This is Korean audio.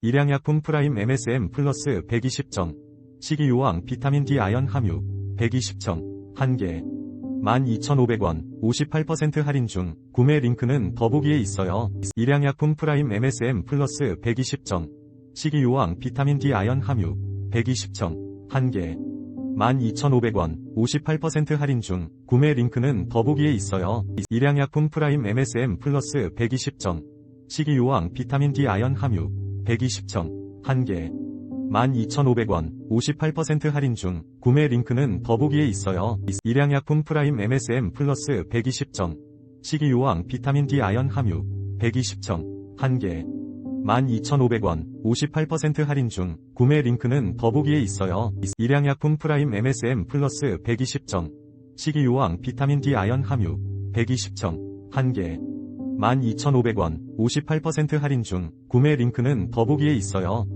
일양약품 프라임 MSM 플러스 120정, 식이요왕 비타민 D 아연 함유 120정, 1개, 12,500원, 58% 할인 중, 구매 링크는 더보기에 있어요. 일양약품 프라임 MSM 플러스 120정, 식이요왕 비타민 D 아연 함유 120정, 1개, 12,500원, 58% 할인 중, 구매 링크는 더보기에 있어요. 일양약품 프라임 MSM 플러스 120정, 식이요왕 비타민 D 아연 함유 120정, 1개, 12,500원, 58% 할인 중, 구매 링크는 더보기에 있어요. 일양약품 프라임 MSM 플러스 120정, 식이요왕 비타민 D 아연 함유. 120정, 1개, 12,500원, 58% 할인 중, 구매 링크는 더보기에 있어요. 일양약품 프라임 MSM 플러스 120정, 식이요왕 비타민 D 아연 함유. 120정, 1개, 12,500원, 58% 할인 중, 구매 링크는 더보기에 있어요.